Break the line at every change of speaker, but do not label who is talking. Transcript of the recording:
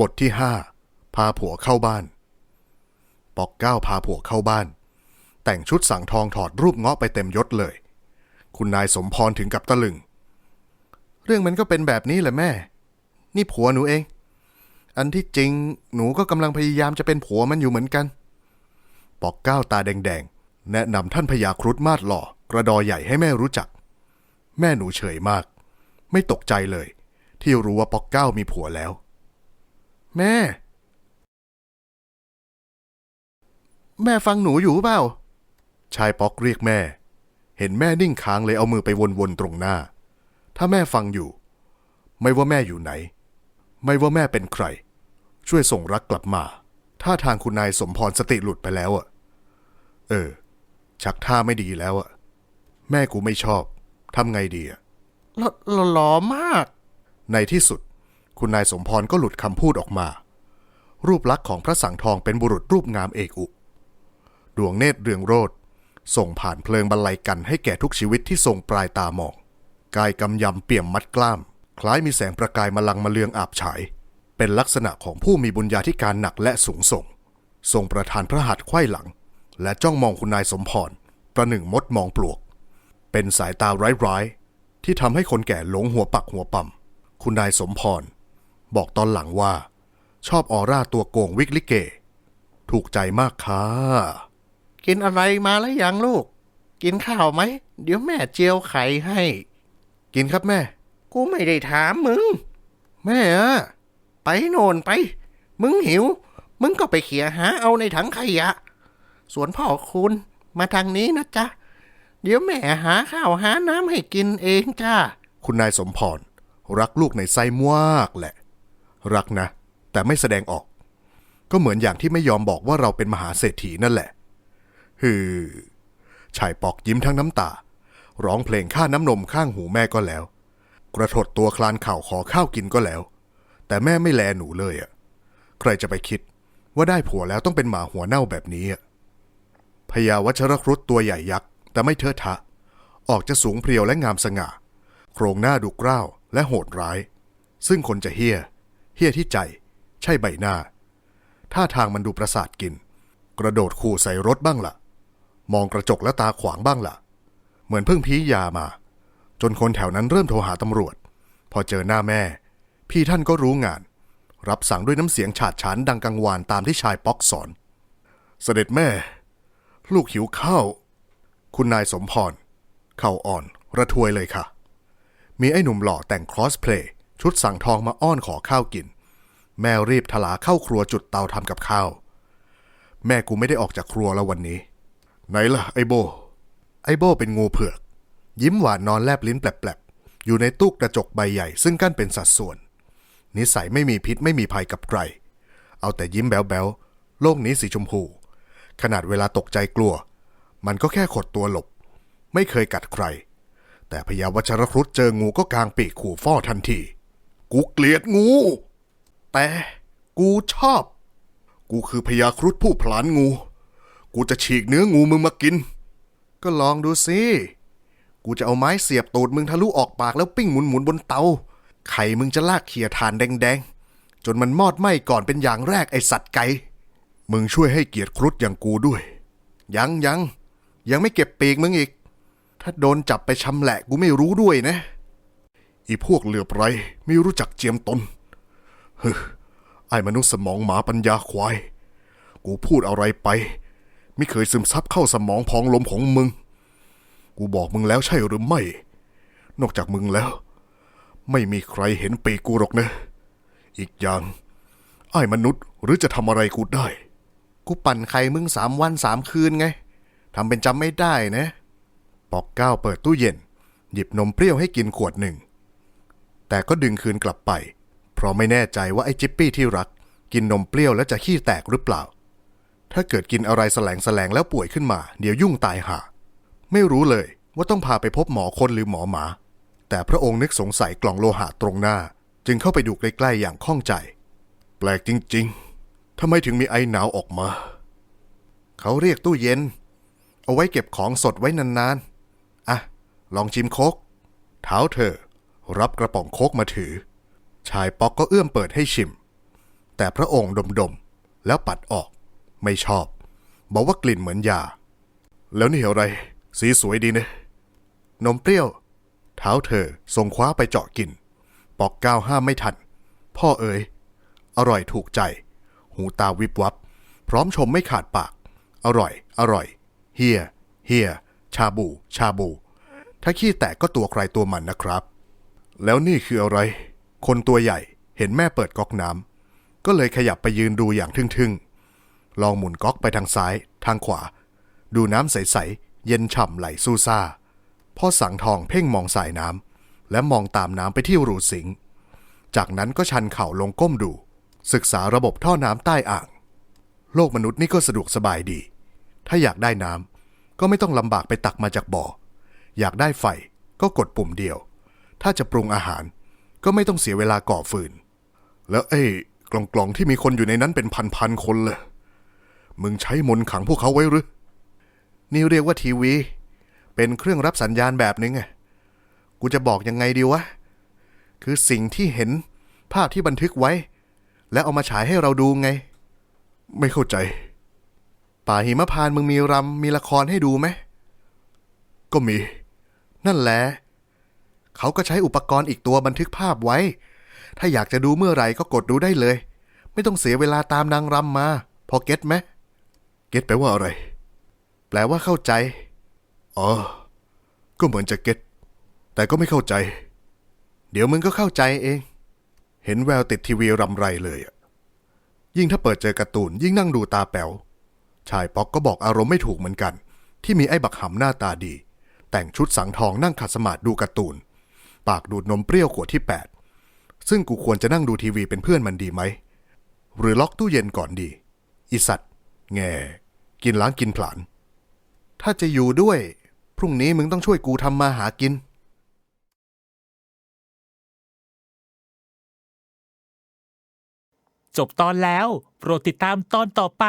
บทที่ห้าพาผัวเข้าบ้าน ปอกเก้าพาผัวเข้าบ้าน แต่งชุดสังทองถอดรูปเงาะไปเต็มยศเลย คุณนายสมพรถึงกับตะลึง เรื่องมันก็เป็นแบบนี้แหละแม่ นี่ผัวหนูเอง อันที่จริงหนูก็กำลังพยายามจะเป็นผัวมันอยู่เหมือนกัน ปอกเก้าตาแดงๆ แนะนำท่านพญาครุฑมาดหล่อกระดอใหญ่ให้แม่รู้จัก แม่หนูเฉยมาก ไม่ตกใจเลย ที่รู้ว่าปอกเก้ามีผัวแล้ว แม่ แม่ฟังหนูอยู่เปล่า ชายป๊อกเรียกแม่ เห็นแม่นิ่งค้างเลยเอามือไปวนๆตรงหน้า ถ้าแม่ฟังอยู่ ไม่ว่าแม่อยู่ไหน ไม่ว่าแม่เป็นใคร ช่วยส่งรักกลับมาถ้าทางคุณนายสมพรสติหลุดไปแล้วอะเออ ชักท่าไม่ดีแล้วอะแม่กูไม่ชอบทำไงดีอะ
หล่อมาก
ในที่สุด คุณนายสมพรก็หลุดคำพูดออกมา รูปลักษณ์ของพระสังทองเป็นบุรุษรูปงามเอกอุดวงเนตรเรืองโรดส่งผ่านเพลิงบรรลัยกันให้แก่ทุกชีวิตที่ทรงปลายตามอง กายกำยำเปี่ยมมัดกล้าม คล้ายมีแสงประกายมลังมาเลืองอาบฉาย เป็นลักษณะของผู้มีบุญญาธิการหนักและสูงส่ง ทรงประทานพระหัตถ์ไขว้หลัง และจ้องมองคุณนายสมพร ประหนึ่งมดมองปลวก เป็นสายตาร้ายๆที่ทำให้คนแก่หลงหัวปักหัวปั๊มคุณนายสมพร บอกตอนหลังว่า ชอบออร่าตัวโกงวิกลิเก ถูกใจมากค่ะ
กินอะไรมาแล้วยังลูก กินข้าวไหม เดี๋ยวแม่เจียวไข่ให้
กินครับแม่
กูไม่ได้ถามมึง
แม่อะ
ไปโน่นไป มึงหิว มึงก็ไปเขี่ยหาเอาในถังขยะ ส่วนพ่อคุณมาทางนี้นะจ๊ะ เดี๋ยวแม่หาข้าวหาน้ำให้กินเองจ้า
คุณนายสมพร รักลูกในไส้มากแหละ รักนะ แต่ไม่แสดงออก ก็เหมือนอย่างที่ไม่ยอมบอกว่าเราเป็นมหาเศรษฐีนั่นแหละฮือชายปอกยิ้มทั้งน้ำตา ร้องเพลงค่าน้ำนมข้างหูแม่ก็แล้ว กระถดตัวคลานเข่าขอข้าวกินก็แล้ว แต่แม่ไม่แลหนูเลยอะใครจะไปคิดว่าได้ผัวแล้วต้องเป็นหมาหัวเน่าแบบนี้อะพญาวัชรครุฑตัวใหญ่ยักษ์แต่ไม่เทอะทะ ออกจะสูงเพรียวและงามสง่า โครงหน้าดุกร้าวและโหดร้าย ซึ่งคนจะเฮี้ย เฮี้ยที่ใจ ใช่ใบหน้า ท่าทางมันดูประสาทกิน กระโดดขู่ใส่รถบ้างละ่ะ มองกระจกและตาขวางบ้างละ่ะ เหมือนเพิ่งพียามา จนคนแถวนั้นเริ่มโทรหาตำรวจ พอเจอหน้าแม่ พี่ท่านก็รู้งาน รับสั่งด้วยน้ำเสียงฉาดฉานดังกังวานตามที่ชายป๊อกสอน เสด็จแม่ ลูกหิวข้าวคุณนายสมพร เข่าอ่อน ระทวยเลยค่ะ มีไอ้หนุ่มหล่อแต่งครอสเพลย์ ชุดสั่งทองมาอ้อนขอข้าวกิน แม่รีบทลาเข้าครัวจุดเตาทำกับข้าว แม่กูไม่ได้ออกจากครัวแล้ววันนี้ ไหนล่ะไอโบ ไอโบเป็นงูเผือก ยิ้มหวานนอนแลบลิ้นแปลบๆ อยู่ในตู้กระจกใบใหญ่ซึ่งกั้นเป็นสัดส่วน นิสัยไม่มีพิษไม่มีภัยกับใคร เอาแต่ยิ้มแบ๊วๆ โลกนี้สีชมพู ขนาดเวลาตกใจกลัว มันก็แค่ขดตัวหลบ ไม่เคยกัดใครแต่พญาวัชรครุฑเจองูก็กางปีกขู่ฟ้อทันที กูเกลียดงู แต่กูชอบ กูคือพญาครุฑผู้ผลานงู กูจะฉีกเนื้องูมึงมากิน ก็ลองดูสิกูจะเอาไม้เสียบตูดมึงทะลุออกปากแล้วปิ้งหมุนหมุนๆบนเตา ไข่มึงจะลากเขี่ยทานแดงๆ จนมันมอดไหม้ก่อนเป็นอย่างแรกไอสัตว์ไก่ มึงช่วยให้เกียรติครุฑอย่างกูด้วย ยังยังยังไม่เก็บปีกมึงอีก ถ้าโดนจับไปชำแหละกูไม่รู้ด้วยนะ อีพวกเหลือบไรไม่รู้จักเจียมตนเฮ้อไอ้มนุษย์สมองหมาปัญญาควาย กูพูดอะไรไป ไม่เคยซึมซับเข้าสมองพองลมของมึง กูบอกมึงแล้วใช่หรือไม่ นอกจากมึงแล้ว ไม่มีใครเห็นปีกกูหรอกนะ อีกอย่างไอ้มนุษย์หรือจะทำอะไรกูได้ กูปั่นไข่มึงสามวันสามคืนไงทำเป็นจำไม่ได้นะ ปอกเก้าเปิดตู้เย็น หยิบนมเปรี้ยวให้กินขวดหนึ่ง แต่ก็ดึงคืนกลับไป เพราะไม่แน่ใจว่าไอ้จิปปี้ที่รัก กินนมเปรี้ยวแล้วจะขี้แตกหรือเปล่า ถ้าเกิดกินอะไรแสลงแสลงแล้วป่วยขึ้นมา เดี๋ยวยุ่งตายห่า ไม่รู้เลยว่าต้องพาไปพบหมอคนหรือหมอหมา แต่พระองค์นึกสงสัยกล่องโลหะตรงหน้า จึงเข้าไปดูใกล้ๆอย่างข้องใจ แปลกจริงๆทำไมถึงมีไอหนาวออกมา เขาเรียกตู้เย็น เอาไว้เก็บของสดไว้นานๆ อะ ลองชิมโคกเท้าเธอ รับกระป๋องโคกมาถือ ชายป๊อกก็เอื้อมเปิดให้ชิม แต่พระองค์ดมๆ แล้วปัดออก ไม่ชอบ บอกว่ากลิ่นเหมือนยา แล้วนี่อะไร สีสวยดีเนะนมเปรี้ยว เท้าเธอทรงคว้าไปเจาะกินปอกก้าวห้ามไม่ทัน พ่อเอ๋ย อร่อยถูกใจ หูตาวิบวับ พร้อมชมไม่ขาดปาก อร่อย อร่อย เฮีย เฮีย ชาบู ชาบู ถ้าขี้แตกก็ตัวใครตัวมันนะครับ แล้วนี่คืออะไร คนตัวใหญ่เห็นแม่เปิดก๊อกน้ำก็เลยขยับไปยืนดูอย่างทึ่งๆ ลองหมุนก๊อกไปทางซ้าย ทางขวา ดูน้ำใสๆ เย็นฉ่ำไหลสู้ซ่า พ่อสังทองเพ่งมองสายน้ำและมองตามน้ำไปที่รูสิง จากนั้นก็ชันเข่าลงก้มดู ศึกษาระบบท่อน้ำใต้อ่าง โลกมนุษย์นี่ก็สะดวกสบายดี ถ้าอยากได้น้ำก็ไม่ต้องลำบากไปตักมาจากบ่อ อยากได้ไฟก็กดปุ่มเดียว ถ้าจะปรุงอาหาร ก็ไม่ต้องเสียเวลาก่อฟืน แล้วไอ้กล่องๆที่มีคนอยู่ในนั้นเป็นพันๆคนเลยมึงใช้มนขังพวกเขาไว้หรือ นี่เรียกว่าทีวี เป็นเครื่องรับสัญญาณแบบนึงไงกูจะบอกยังไงดีวะ คือสิ่งที่เห็นภาพที่บันทึกไว้ แล้วเอามาฉายให้เราดูไง ไม่เข้าใจ ป่าหิมพานมึงมีรำมีละครให้ดูไหม ก็มี นั่นแหละ เขาก็ใช้อุปกรณ์อีกตัวบันทึกภาพไว้ ถ้าอยากจะดูเมื่อไหร่ก็กดดูได้เลย ไม่ต้องเสียเวลาตามนางรำมา พอเก็ตไหมเก็ตแปลว่าอะไร แปลว่าเข้าใจ อ๋อ ก็เหมือนจะเก็ตแต่ก็ไม่เข้าใจ เดี๋ยวมึงก็เข้าใจเอง เห็นแววติดทีวีรำไรเลยอะยิ่งถ้าเปิดเจอการ์ตูนยิ่งนั่งดูตาแป๋ว ชายป๊อกก็บอกอารมณ์ไม่ถูกเหมือนกัน ที่มีไอ้บักหำหน้าตาดี แต่งชุดสังทองนั่งขัดสมาธิดูการ์ตูน ปากดูดนมเปรี้ยวขวดที่ 8 ซึ่งกูควรจะนั่งดูทีวีเป็นเพื่อนมันดีไหม หรือล็อกตู้เย็นก่อนดี อีสัตว์ แง่ กินล้างกินผลาญถ้าจะอยู่ด้วย พรุ่งนี้มึงต้องช่วยกูทำมาหากิน
จบตอนแล้ว โปรดติดตามตอนต่อไป